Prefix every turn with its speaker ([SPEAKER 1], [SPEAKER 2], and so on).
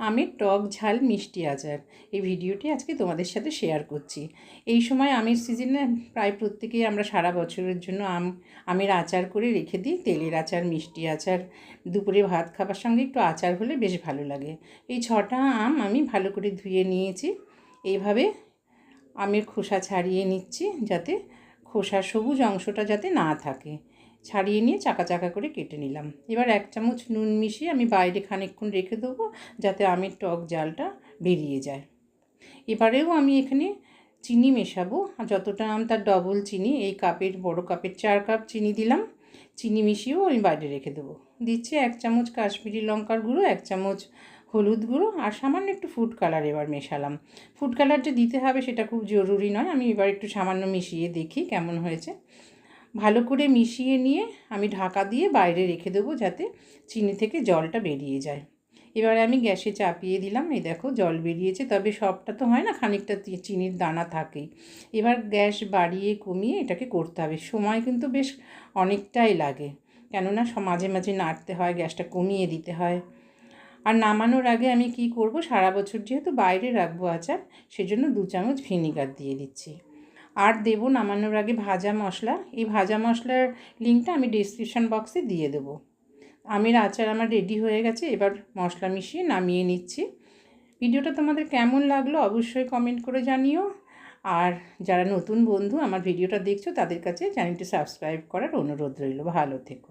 [SPEAKER 1] আমের টক ঝাল মিষ্টি আচার। এই ভিডিওটি আজকে তোমাদের সাথে শেয়ার করছি। এই সময় আমের সিজনে প্রায় প্রত্যেকেই আমরা সারা বছরের জন্য আম, আমের আচার করে রেখে দিই, তেলের আচার, মিষ্টি আচার, দুপুরে ভাত খাবার সঙ্গে একটু আচার হলে বেশ ভালো লাগে। এই ছটা আম আমি ভালো করে ধুয়ে নিয়েছি। এইভাবে আমের খোসা ছাড়িয়ে নিচ্ছি যাতে খোসা সবুজ অংশটা যাতে না থাকে। ছাড়িয়ে নিয়ে চাকা চাকা করে কেটে নিলাম। এবার এক চামচ নুন মিশিয়ে আমি বাইরে খানিকক্ষণ রেখে দেবো যাতে আমের টক জালটা বেরিয়ে যায়। এবারেও আমি এখানে চিনি মেশাবো। আর যতটা আম তার ডবল চিনি, এই কাপের, বড় কাপের চার কাপ চিনি দিলাম। চিনি মিশিয়েও আমি বাইরে রেখে দেবো। দিচ্ছি এক চামচ কাশ্মীরি লঙ্কার গুঁড়ো, এক চামচ হলুদ গুঁড়ো আর সামান্য একটু ফুড কালার এবার মেশালাম। ফুড কালার যে দিতে হবে সেটা খুব জরুরি নয়। আমি এবার একটু সামান্য মিশিয়ে দেখি কেমন হয়েছে। ভালো করে মিশিয়ে নিয়ে আমি ঢাকা দিয়ে বাইরে রেখে দেবো যাতে চিনি থেকে জলটা বেরিয়ে যায়। এবারে আমি গ্যাসে চাপিয়ে দিলাম। এই দেখো জল বেরিয়েছে, তবে সবটা তো হয় না, খানিকটা চিনির দানা থাকেই। এবার গ্যাস বাড়িয়ে কমিয়ে এটাকে করতে হবে। সময় কিন্তু বেশ অনেকটাই লাগে, কেননা মাঝে মাঝে নাড়তে হয়, গ্যাসটা কমিয়ে দিতে হয়। আর নামানোর আগে আমি কি করব, সারা বছর যেহেতু বাইরে রাখব আচার, সেজন্য দু চামচ ভিনিগার দিয়ে দিচ্ছি। আর দেবো নামানোর আগে ভাজা মশলা। এই ভাজা মশলার লিঙ্কটা আমি ডিসক্রিপশান বক্সে দিয়ে দেবো। আমের আচার আমার রেডি হয়ে গেছে, এবার মশলা মিশিয়ে নামিয়ে নিচ্ছি। ভিডিওটা তোমাদের কেমন লাগল অবশ্যই কমেন্ট করে জানিও। আর যারা নতুন বন্ধু আমার ভিডিওটা দেখছ, তাদের কাছে চ্যানেলটি সাবস্ক্রাইব করার অনুরোধ রইল। ভালো থেকো।